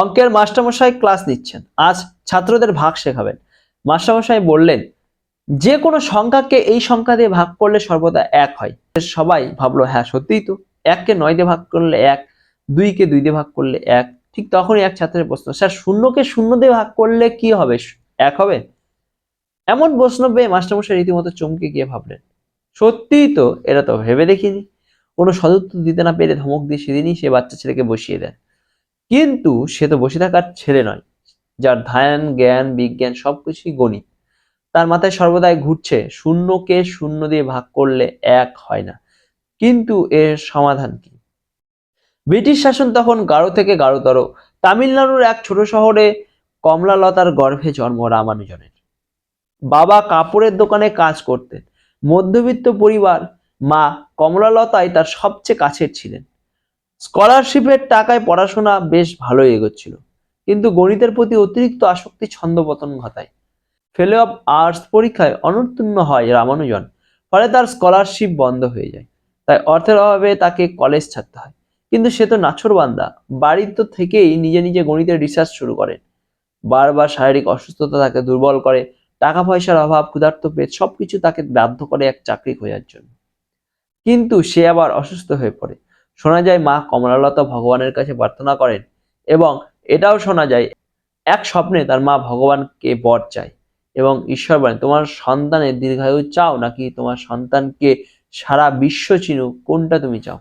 অঙ্কের মাস্টারমশাই ক্লাস নিচ্ছেন। আজ ছাত্রদের ভাগ শেখাবেন। মাস্টারমশাই বললেন, যে কোনো সংখ্যাকে এই সংখ্যা দিয়ে ভাগ করলে সর্বদা এক হয়। সবাই ভাবলো হ্যাঁ সত্যিই তো। এককে নয় দিয়ে ভাগ করলে এক, দুইকে দুই দিয়ে ভাগ করলে এক। ঠিক তখনই এক ছাত্রের প্রশ্ন, স্যার, শূন্যকে শূন্য দিয়ে ভাগ করলে কি হবে? এক হবে? এমন প্রশ্ন পেয়ে মাস্টারমশাই রীতিমতো চমকে গিয়ে ভাবলেন, সত্যিই তো এটা তো ভেবে দেখিনি। কোনো সদুত্তর দিতে না পেরে ধমক দিয়ে সেদিনই সে বাচ্চা ছেলেকে বসিয়ে দেন। কিন্তু সে তো বসে থাকার ছেলে নয়, যার ধ্যান, জ্ঞান, বিজ্ঞান সবকিছুই গণিত। তার মাথায় সর্বদাই ঘুরছে, শূন্যকে শূন্য দিয়ে ভাগ করলে এক হয় না। কিন্তু এর সমাধান কি? ব্রিটিশ শাসন তখন গাঢ় থেকে গাঢ়তর তামিলনাড়ুর এক ছোট শহরে কমলালতার গর্ভে জন্ম রামানুজনের। বাবা কাপড়ের দোকানে কাজ করতেন। মধ্যবিত্ত পরিবার মা কমলালতাই তার সবচেয়ে কাছের ছিলেন। স্কলারশিপের টাকায় পড়াশোনা বেশ ভালোই এগোচ্ছিল, কিন্তু গণিতের প্রতি অতিরিক্ত আসক্তি ছন্দপতন ঘটায়। ফেলো অফ আর্টস পরীক্ষায় অনুত্তীর্ণ হয় রামানুজন, ফলে তার স্কলারশিপ বন্ধ হয়ে যায়। তাই অর্থের অভাবে তাকে কলেজ ছাড়তে হয়। কিন্তু সে তো নাছরবান্দা বাড়ির তো থেকেই নিজে নিজে গণিতের রিসার্চ শুরু করেন। বারবার শারীরিক অসুস্থতা তাকে দুর্বল করে, টাকা পয়সার অভাব, ক্ষুধার্ত পেট, সবকিছু তাকে বাধ্য করে এক চাকরি খোঁজার জন্য। কিন্তু সে আবার অসুস্থ হয়ে পড়ে। শোনা যায় মা কমলালতা ভগবানের কাছে প্রার্থনা করেন এবং এটাও শোনা যায়, এক স্বপ্নে তার মা ভগবানকে বর চায় এবং ঈশ্বর বলেন, তোমার সন্তানের দীর্ঘায়ু চাও নাকি তোমার সন্তানকে সারা বিশ্ব চিনুক? কোনটা তুমি চাও?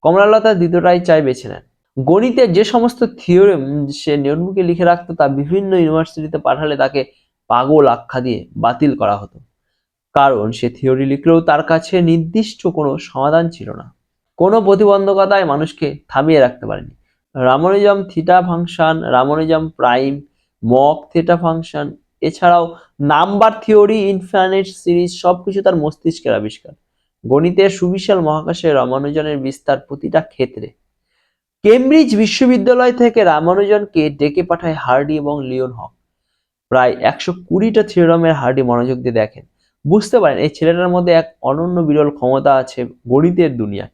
কমলালতা দ্বিতীয়টাই চাই বেছে নেন। গণিতের যে সমস্ত থিওরেম সে নোটবুকে লিখে রাখতো, তা বিভিন্ন ইউনিভার্সিটিতে পাঠালে তাকে পাগল আখ্যা দিয়ে বাতিল করা হতো। কারণ সে থিওরি লিখলেও তার কাছে নির্দিষ্ট কোনো সমাধান ছিল না। কোনো প্রতিবন্ধকতায় মানুষকে থামিয়ে রাখতে পারেনি। Ramanujan theta function Ramanujan prime mock theta function এছাড়াও নাম্বার থিওরি ইনফাইনাইট সিরিজ সবকিছু তার মস্তিষ্কের আবিষ্কার। গণিতের সুবিশাল মহাকাশে রামানুজনের বিস্তার প্রতিটা ক্ষেত্রে। কেমব্রিজ বিশ্ববিদ্যালয় থেকে রামানুজনকে ডেকে পাঠায় হার্ডি এবং লিওন হক। প্রায় একশো কুড়িটা থিওরামের হার্ডি মনোযোগ দিয়ে দেখেন। বুঝতে পারেন, এই ছেলেটার মধ্যে এক অনন্য বিরল ক্ষমতা আছে গণিতের দুনিয়ায়।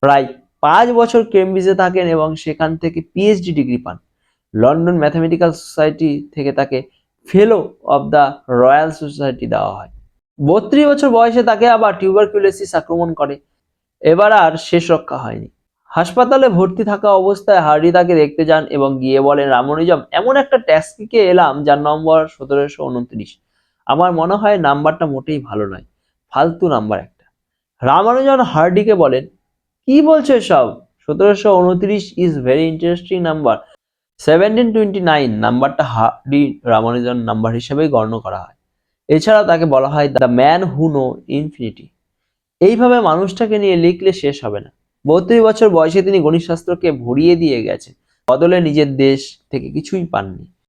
প্রায় পাঁচ বছর কেমব্রিজে থাকেন এবং সেখান থেকে পিএইচডি ডিগ্রি পান। লন্ডন ম্যাথামেটিক্যাল সোসাইটি থেকে তাকে fellow of the royal society দেওয়া হয়। বত্রিশ বছর বয়সে তাকে আবার টিউবারকিউলোসিস আক্রমণ করে। এবার আর শেষ রক্ষা হয়নি। হাসপাতালে ভর্তি থাকা অবস্থায় হার্ডি তাকে দেখতে যান এবং গিয়ে বলেন, রামনিজম, এমন একটা ট্যাক্সিকে এলাম যার নম্বর সতেরোশো উনত্রিশ। আমার মনে হয় নাম্বারটা মোটেই ভালো নয়। ফালতু নাম্বার একটা। রামানুজন হার্ডিকে বলেন কি বলছো সব? সতেরোশো উনত্রিশ is very interesting number seventeen twenty nine নাম্বারটা হার্ডি রামানুজন নাম্বার হিসেবেই গণ্য করা হয়। এছাড়া তাকে বলা হয় the man who know infinity এইভাবে মানুষটাকে নিয়ে লিখলে শেষ হবে না। বত্রিশ বছর বয়সে তিনি গণিতশাস্ত্রকে ভরিয়ে দিয়ে গেছেন। বদলে নিজের দেশ থেকে কিছুই পাননি।